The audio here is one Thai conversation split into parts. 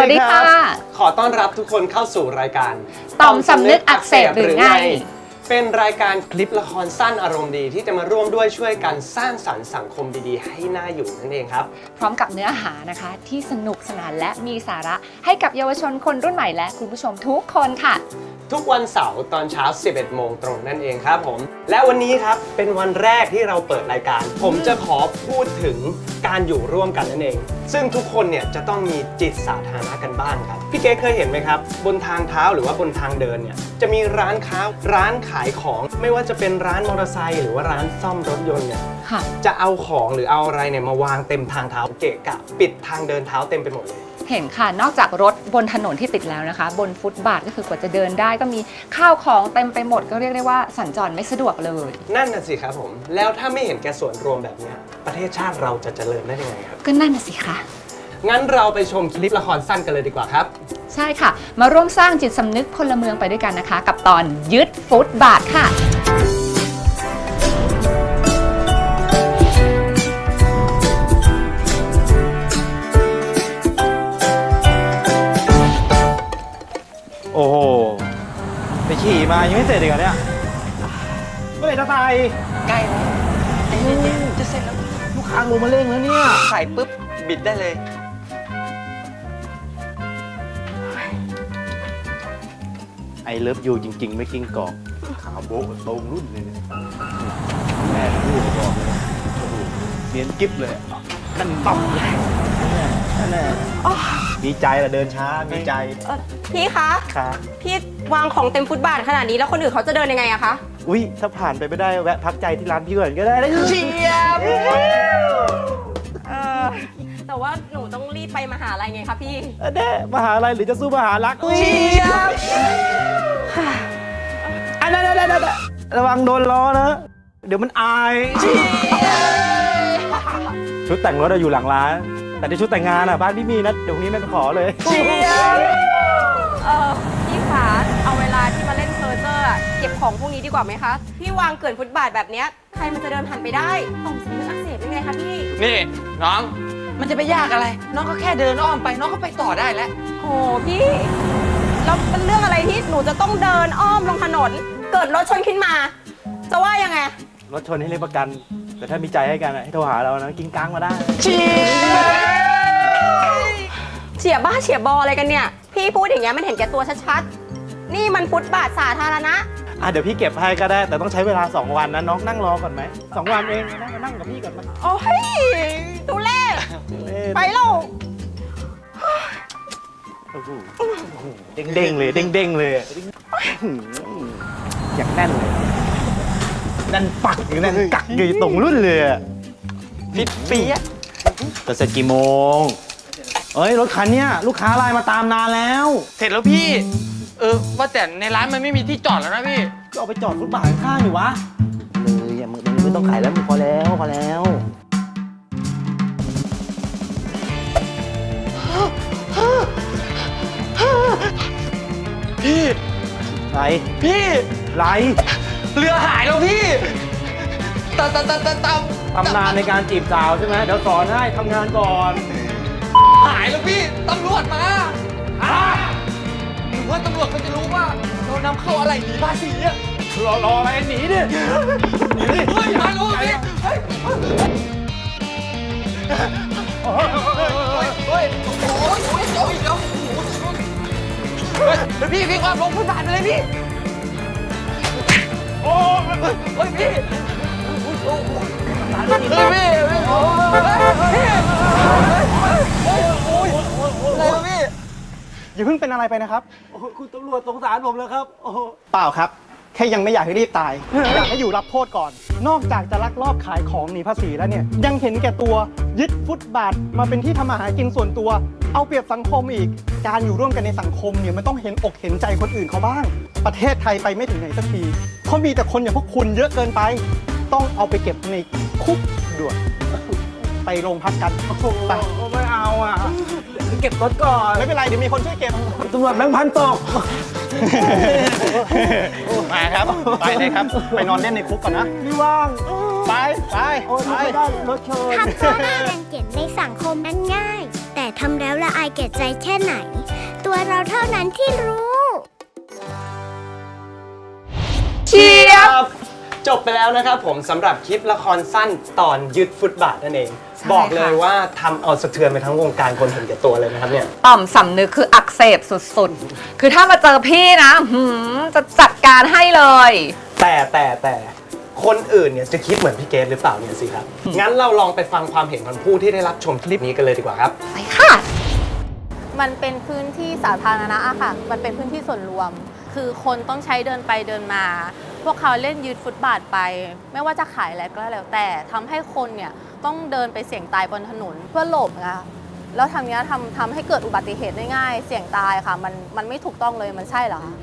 สวัสดีค่ะขอต้อนรับทุกคนเข้าสู่รายการต่อมสำนึกอักเสบหรือไง เป็นรายการคลิปละครสั้นอารมณ์ดีที่จะมาร่วมด้วยช่วยกันสร้างสรรค์สังคมดีๆ ให้น่าอยู่นั่นเองครับ พร้อมกับเนื้อหานะคะ ที่สนุกสนานและมีสาระให้กับเยาวชนคนรุ่นใหม่และคุณผู้ชมทุกคนค่ะ ทุกวันเสาร์ตอนเช้า 11 โมงตรงนั่นเองครับผม และวันนี้ครับเป็นวันแรกที่เราเปิดรายการ ผมจะขอพูดถึงการอยู่ร่วมกันนั่นเอง ซึ่งทุกคนเนี่ยจะต้องมีจิตสาธารณะกันบ้างครับพี่เก๊เคยเห็นไหมครับ บนทางเท้าหรือว่าบนทางเดินเนี่ยจะมีร้านค้าร้านขายของ ไม่ว่าจะเป็นร้านมอเตอร์ไซค์หรือว่าร้านซ่อมรถยนต์เนี่ยค่ะ จะเอาของหรือเอาอะไรเนี่ยมาวางเต็มทางเท้าเกะกะ ปิดทางเดินเท้าเต็มไปหมดเลย เห็นค่ะ นอกจากรถบนถนนที่ติดแล้วนะคะ บนฟุตบาทก็คือกว่าจะเดินได้ ก็มีข้าวของเต็มไปหมดก็เรียกได้ว่าสัญจรไม่สะดวกเลย นั่นน่ะสิครับผม แล้วถ้าไม่เห็นแก่ส่วนรวมแบบเนี้ยประเทศชาติเราจะเจริญได้ยังไงครับ ก็นั่นน่ะสิคะงั้นเราไปชมคลิปละครสั้นกันเลยดีกว่าครับ ใช่ค่ะ มาร่วมสร้างจิตสำนึกพลเมืองไปด้วยกันนะคะ กับตอนยึดฟุตบาทค่ะ มายังไม่เสร็จอีกเหรอเนี่ยเมื่อไหร่จะตายใกล้แล้วใจเย็นๆจะเสร็จแล้วลูกค้าลงมาเร่งแล้วเนี่ยใส่ปุ๊บบิดได้เลย ไอเลิฟยูจริง ๆ ไม่กิ้งกอกขาวโบ๊ะตรงรุ่นเลยเนี่ยแม่พูดบอกเลยโอ้โหเนียนกิ๊บเลยนั่นต่ำเลยนั่นแน่ ดีใจละเดินช้าดีใจเอ่อพี่คะ ครับพี่วางของเต็มฟุตบาทขนาดนี้แล้วคนอื่นเขาจะเดินยังไงอะคะ อุ้ยถ้าผ่านไปไม่ได้แวะพักใจที่ร้านพี่ก่อนก็ได้นะเชียบเออแต่ว่าหนูต้องรีบไปมหาลัยไงคะพี่แน่มหาลัยหรือจะสู้มหารักเชียบอันนั้นระวังโดนล้อนะ เดี๋ยวมันอายชุดแต่งรถอะอยู่หลังร้าน แต่ในชุดแต่งงานอะบ้านพี่มีนะเดี๋ยวพรุ่งนี้แม่ไปขอเลยเออพี่คะเอาเวลาที่มาเล่นเพอร์เจอร์อะเก็บของพวกนี้ดีกว่าไหมคะ พี่วางเกลื่อนฟุตบาทแบบเนี้ยใครมันจะเดินผ่านไปได้ต่อมสำนึกอักเสบยังไงคะพี่ นี่น้อง มันจะไปยากอะไร น้องก็แค่เดินอ้อมไปน้องก็ไปต่อได้แล้วโหพี่แล้วเป็นเรื่องอะไรที่หนูจะต้องเดินอ้อมลงถนน เกิดรถชนขึ้นมา จะว่ายังไง รถชนให้เรียกประกัน แต่ถ้ามีใจให้กันอะให้โทรหาเรานะกินกลางมาได้ เฉียบบ้าเฉียบบออะไรกันเนี่ย พี่พูดอย่างเงี้ยมันเห็นแก่ตัวชัดๆ นี่มันฟุตบาทสาธารณะ อะเดี๋ยวพี่เก็บให้ก็ได้ แต่ต้องใช้เวลา 2 วันนะน้องนั่งรอก่อนไหมสองวันเองนั่งนั่งกับพี่ก่อนมาโอ้ยดูเล่เล่นไปแล้วโอ้โหเด้งๆเลยเด้งๆเลย อย่างแน่นเลยแน่นปักอยู่แน่นกักอยู่ตรงรุ่นเลยอะฟิตเปียะจะเสร็จกี่โมง เอ้ยรถคันเนี้ยลูกค้าไลน์มาตามนานแล้ว เสร็จแล้วพี่ เออ ว่าแต่ในร้านมันไม่มีที่จอดแล้วนะพี่ ก็เอาไปจอดฟุตบาทข้างๆอยู่วะ เอออย่ามึงมึงไม่ต้องขายแล้วมึงพอแล้วพอแล้ว พี่ ไร พี่ ไร เรือหายแล้วพี่ตามตามตามตามตามตำนานในการจีบสาวใช่ไหมเดี๋ยวสอนให้ทำงานก่อนหายแล้วพี่ตำรวจมาอ่าหรือว่าตำรวจเขาจะรู้ว่าเรานำเข้าอะไรหนีภาษีอะรอรออะไรหนีดิหนีดิเฮ้ยมารู้พี่เฮ้ยเฮ้ยเฮ้ยโอ้ยโอ้ยเดี๋ยเดี๋ยวเฮ้ยเดี๋ยวพี่พี่ความลงพื้นฐานไปเลยพี่ โอ้เฮ้ยเฮ้ยพี่โอ้โหเฮ้ยพี่โอ้ยโอ้ยอะไรวะพี่อย่าเพิ่งเป็นอะไรไปนะครับ โอ้คุณตำรวจสงสารผมแล้วครับ โอ้เปล่าครับ แค่ยังไม่อยากให้รีบตาย อยากให้อยู่รับโทษก่อน นอกจากจะลักลอบขายของหนีภาษีแล้วเนี่ย ยังเห็นแก่ตัวยึดฟุตบาทมาเป็นที่ทำมาหากินส่วนตัว เอาเปรียบสังคมอีก การอยู่ร่วมกันในสังคมเนี่ยมันต้องเห็นอกเห็นใจคนอื่นเขาบ้าง ประเทศไทยไปไม่ถึงไหนสักที เพราะมีแต่คนอย่างพวกคุณเยอะเกินไป ต้องเอาไปเก็บในคุกด่วน ไปโรงพักกันไป ไม่เอาอะ เก็บรถก่อน ไม่เป็นไร เดี๋ยวมีคนช่วยเก็บ ตำรวจแบงค์พันตก มาครับ ไปเลยครับ ไปนอนเล่นในคุกก่อนนะ ไม่ว่าง ไป ไป โอ้ยไป ไม่ได้รถชน ทำตัวหน้ารังเกียจในสังคมนั้นง่าย แต่ทำแล้วละอายแก่ใจแค่ไหน ตัวเราเท่านั้นที่รู้ เชียร์ครับจบไปแล้วนะครับผมสำหรับคลิปละครสั้นตอนยึดฟุตบาทนั่นเอง ใช่บอกเลยค่ะ ว่าทำเอาสะเทือนไปทั้งวงการคนเห็นแก่ตัวเลยนะครับเนี่ย ต่อมสำนึกคืออักเสบสุดๆ คือถ้ามาเจอพี่นะหืมจะจัดการให้เลย แต่แต่แต่คนอื่นเนี่ยจะคิดเหมือนพี่เกดหรือเปล่าเนี่ยสิครับ งั้นเราลองไปฟังความเห็นของผู้ที่ได้รับชมคลิปนี้กันเลยดีกว่าครับ ไปค่ะ มันเป็นพื้นที่สาธารณะอะค่ะ มันเป็นพื้นที่ส่วนรวม คือคนต้องใช้เดินไปเดินมา พวกเขาเล่นยืดฟุตบาทไป ไม่ว่าจะขายอะไรก็แล้วแต่ทำให้คนเนี่ยต้องเดินไปเสี่ยงตายบนถนนเพื่อหลบนะคะแล้วทำเนี้ยทำทำให้เกิดอุบัติเหตุได้ง่าย เสี่ยงตายค่ะ มันมันไม่ถูกต้องเลยมันใช่เหรอคะ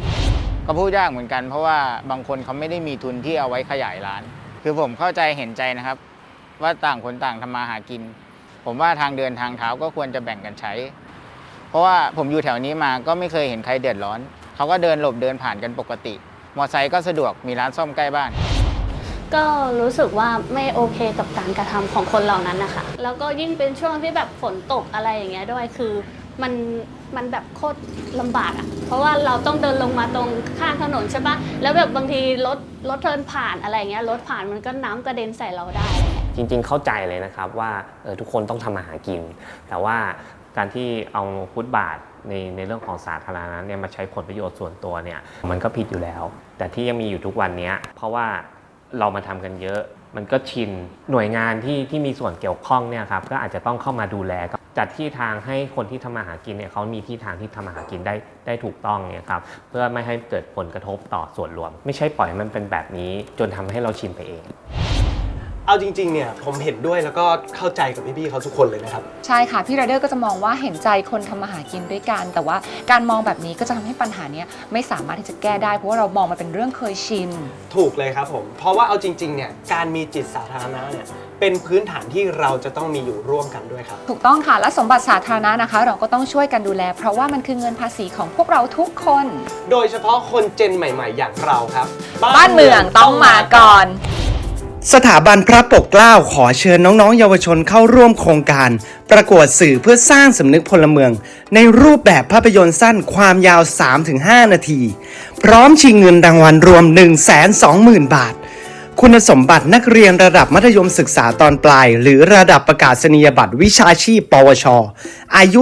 ก็พูดยากเหมือนกัน เพราะว่าบางคนเขาไม่ได้มีทุนที่เอาไว้ขยายร้าน คือผมเข้าใจเห็นใจนะครับ ว่าต่างคนต่างทำมาหากิน ผมว่าทางเดินทางเท้าก็ควรจะแบ่งกันใช้ เพราะว่าผมอยู่แถวนี้มาก็ไม่เคยเห็นใครเดือดร้อน เขาก็เดินหลบเดินผ่านกันปกติ มอไซค์ก็สะดวกมีร้านซ่อมใกล้บ้าน ก็รู้สึกว่าไม่โอเคกับการกระทำของคนเหล่านั้นนะคะ แล้วก็ยิ่งเป็นช่วงที่แบบฝนตกอะไรอย่างเงี้ยด้วยคือมันมันแบบโคตรลำบากอะ่ะ เพราะว่าเราต้องเดินลงมาตรงข้างถนนใช่ปะแล้วแบบบางทีรถรถเดินผ่านอะไรอย่างเงี้ยรถผ่านมันก็น้ำกระเด็นใส่เราได้อะไรเงี้ยจริงๆเข้าใจเลยนะครับว่าเออทุกคนต้องทำมาหากิน แต่ว่า การที่เอาฟุตบาทในในเรื่องของสาธารณะเนี่ยมาใช้ผลประโยชน์ส่วนตัวเนี่ยมันก็ผิดอยู่แล้ว แต่ที่ยังมีอยู่ทุกวันนี้เพราะว่าเรามาทำกันเยอะ มันก็ชินหน่วยงานที่ที่มีส่วนเกี่ยวข้องเนี่ยครับก็อาจจะต้องเข้ามาดูแลจัดที่ทางให้คนที่ทำมาหากินเนี่ยเขามีที่ทางที่ทำมาหากินได้ได้ถูกต้องเนี่ยครับเพื่อไม่ให้เกิดผลกระทบต่อส่วนรวม ไม่ใช่ปล่อยมันเป็นแบบนี้ จนทำให้เราชินไปเอง เอาจริงๆ เนี่ยผมเห็นด้วยแล้วก็เข้าใจกับพี่ๆเขาทุกคนเลยนะครับ ใช่ค่ะ พี่ไรเดอร์ก็จะมองว่าเห็นใจคนทำมาหากินด้วยกัน แต่ว่าการมองแบบนี้ก็จะทำให้ปัญหาเนี้ยไม่สามารถที่จะแก้ได้ เพราะว่าเรามองมันเป็นเรื่องเคยชิน ถูกเลยครับผม เพราะว่าเอาจริงๆ เนี่ยการมีจิตสาธารณะเนี่ยเป็นพื้นฐานที่เราจะต้องมีอยู่ร่วมกันด้วยครับ ถูกต้องค่ะ และสมบัติสาธารณะนะคะ เราก็ต้องช่วยกันดูแล เพราะว่ามันคือเงินภาษีของพวกเราทุกคน โดยเฉพาะคนเจนใหม่ ๆ อย่างเราครับ บ้านเมืองต้องมาก่อน สถาบันพระปกเกล้าขอเชิญน้องๆ เยาวชนเข้าร่วมโครงการ ประกวดสื่อเพื่อสร้างสำนึกพลเมือง ในรูปแบบภาพยนตร์สั้นความยาว 3-5 นาที พร้อมชิงเงินรางวัลรวม 120,000 บาท คุณสมบัตินักเรียนระดับมัธยมศึกษาตอนปลาย หรือระดับประกาศนียบัตรวิชาชีพ ปวช อายุ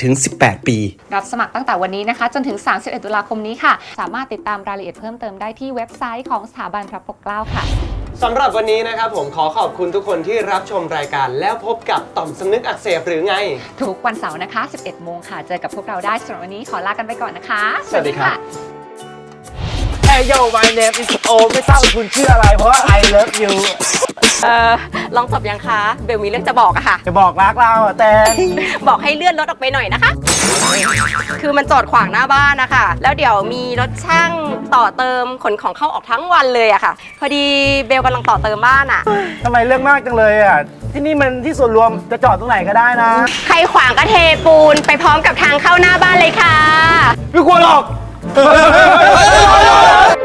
14-18 ปี รับสมัครตั้งแต่วันนี้นะคะ จนถึง 31 ตุลาคมนี้ค่ะ สามารถติดตามรายละเอียดเพิ่มเติมได้ที่เว็บไซต์ของสถาบันพระปกเกล้าค่ะ สำหรับวันนี้นะครับผมขอขอบคุณทุกคนที่รับชมรายการ แล้วพบกับต่อมสำนึกอักเสบหรือไง ทุกวันเสาร์นะคะ 11 โมงค่ะ เจอกับพวกเราได้สำหรับวันนี้ขอลากันไปก่อนนะคะ สวัสดีครับ Hey yo my name is O ไม่ทราบว่าคุณชื่ออะไร เพราะว่า I love you เออลองจบยังคะ เบลมีเรื่องจะบอกอะค่ะ จะบอกรักเราอะแต่ บอกให้เลื่อนรถออกไปหน่อยนะคะ คือมันจอดขวางหน้าบ้านนะคะ แล้วเดี๋ยวมีรถช่างต่อเติมขนของเข้าออกทั้งวันเลยอะค่ะ พอดีเบลกำลังต่อเติมบ้านอะทำไมเรื่องมากจังเลยอะ ที่นี่มันที่ส่วนรวมจะจอดตรงไหนก็ได้นะใครขวางก็เทปูนไปพร้อมกับทางเข้าหน้าบ้านเลยค่ะ ไม่กลัวหรอกต้องส